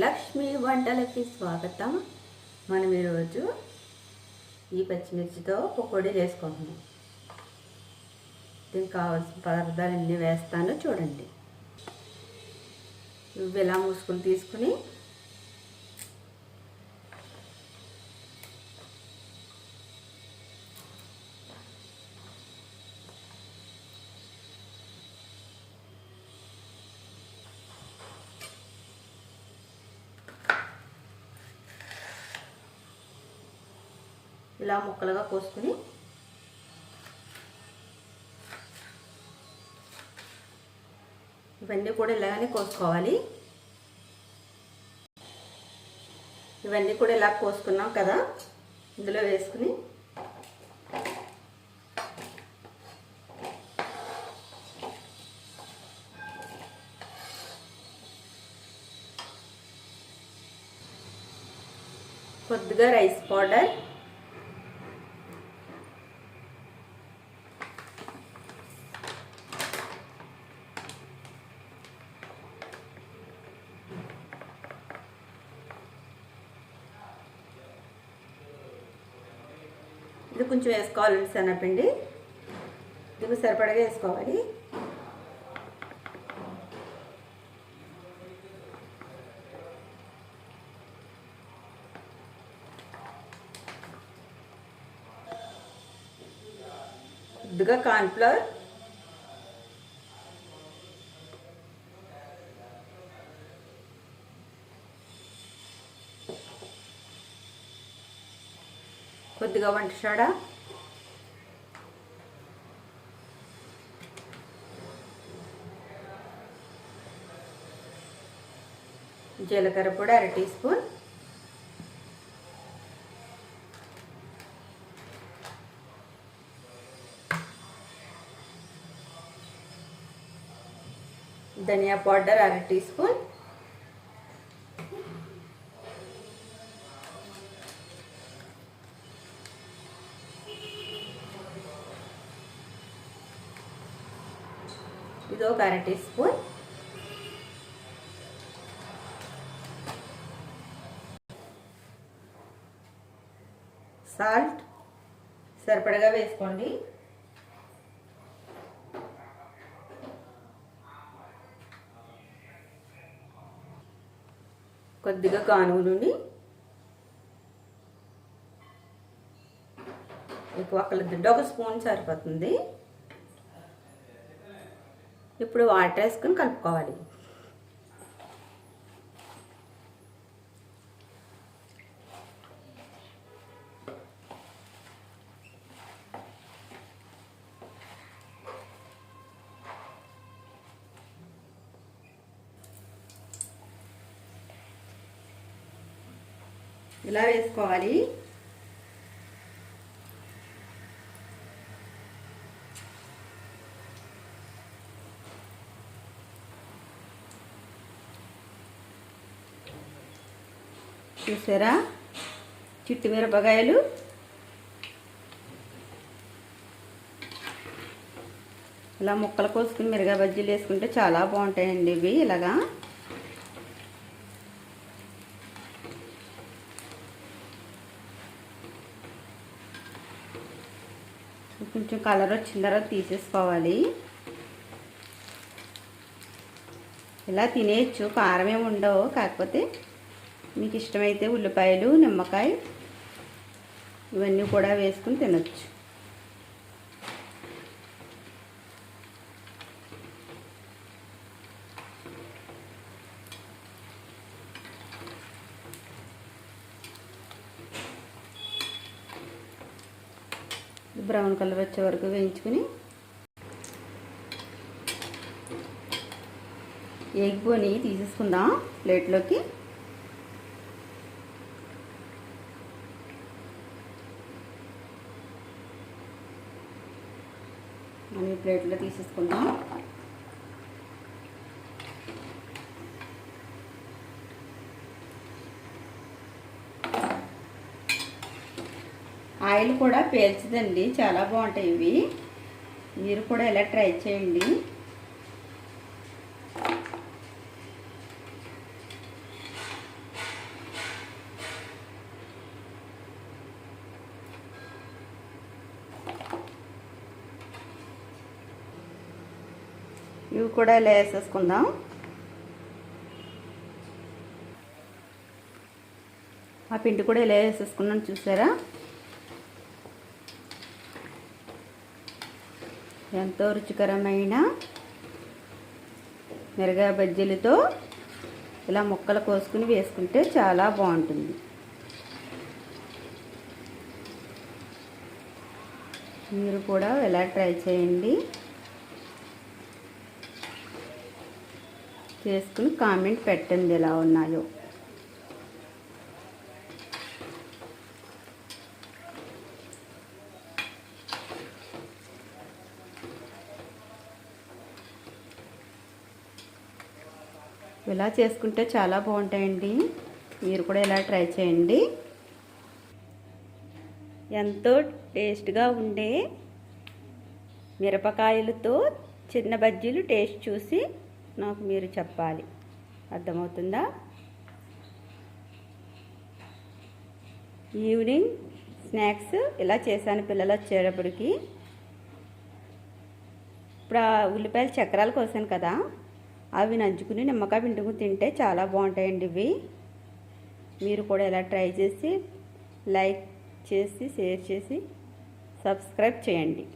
లక్ష్మి వంటలకి స్వాగతం. మనం ఈరోజు ఈ పచ్చిమిర్చితో పకోడీ చేసుకుంటున్నాం. దీనికి కావాల్సిన పదార్థాలు అన్నీ వేస్తాను. చూడండి. ఇవి ఇలా మూసుకుని తీసుకుని ఇలా ముక్కలుగా కోసుకుని ఇవన్నీ కూడా ఇలాగనే కోసుకోవాలి. ఇవన్నీ కూడా ఇలా కోసుకున్నాం కదా ఇందులో వేసుకుని కొద్దిగా రైస్ పౌడర్ ఇది కొంచెం వేసుకోవాలండి శనగపిండి ఇది సరిపడగా వేసుకోవాలి. కొద్దిగా కార్న్ఫ్లవర్ కొద్దిగా వంట సోడా జీలకర్ర పొడి అర టీ స్పూన్. ధనియా పౌడర్ అర టీ స్పూన్. ఇది ఒక అర టీ స్పూన్. సాల్ట్ సరిపడగా వేసుకోండి. కొద్దిగా కానుగులుని నూనె. ఎక్కువ ఒక స్పూన్ సరిపోతుంది. ఇప్పుడు వాటర్ వేసుకుని కలుపుకోవాలి. ఇలా వేసుకోవాలి. చూసారా? చిట్టు మిరపకాయలు. ఇలా ముక్కలు కోసుకుని మిరగా బజ్జీలు వేసుకుంటే చాలా బాగుంటాయండి ఇవి ఇలాగా. కొంచెం కలర్ వచ్చిన తర్వాత తీసేసుకోవాలి. ఇలా తినేయచ్చు కారం ఏమి ఉండవు కాకపోతే మీకు ఇష్టమైతే ఉల్లిపాయలు నిమ్మకాయ ఇవన్నీ కూడా వేసుకుని తినచ్చు. బ్రౌన్ కలర్ వచ్చే వరకు వేయించుకుని ఎగ్బోని తీసేసుకుందాం ప్లేట్లోకి. మనం ఈ ప్లేట్లో తీసేసుకుందాం. ఆయిల్ కూడా పేల్చదండి చాలా బాగుంటాయి ఇవి. మీరు కూడా ఇలా ట్రై చేయండి. ఇవి కూడా ఇలా వేసేసుకుందాం. ఆ పిండి కూడా ఇలా వేసేసుకున్నాను చూసారా? ఎంతో రుచికరమైన మిరగా బజ్జీలతో ఇలా ముక్కలు కోసుకుని వేసుకుంటే చాలా బాగుంటుంది. మీరు కూడా ఇలా ట్రై చేయండి. చేసుకుని కామెంట్ పెట్టండి ఎలా ఉన్నాయో. ఇలా చేసుకుంటే చాలా బాగుంటాయండి. మీరు కూడా ఇలా ట్రై చేయండి. ఎంతో టేస్ట్గా ఉండే మిరపకాయలతో చిన్న బజ్జీలు టేస్ట్ చూసి నాకు మీరు చెప్పాలి. అర్థమవుతుందా? ఈవినింగ్ స్నాక్స్ ఇలా చేశాను పిల్లలు వచ్చేటప్పటికి? ఇప్పుడు ఆ చక్రాలు కోసాను కదా అవి నంచుకుని నిమ్మకాయ పిండుకుని తింటే చాలా బాగుంటాయండి ఇవి. మీరు కూడా ఇలా ట్రై చేసి లైక్ చేసి షేర్ చేసి సబ్స్క్రైబ్ చేయండి.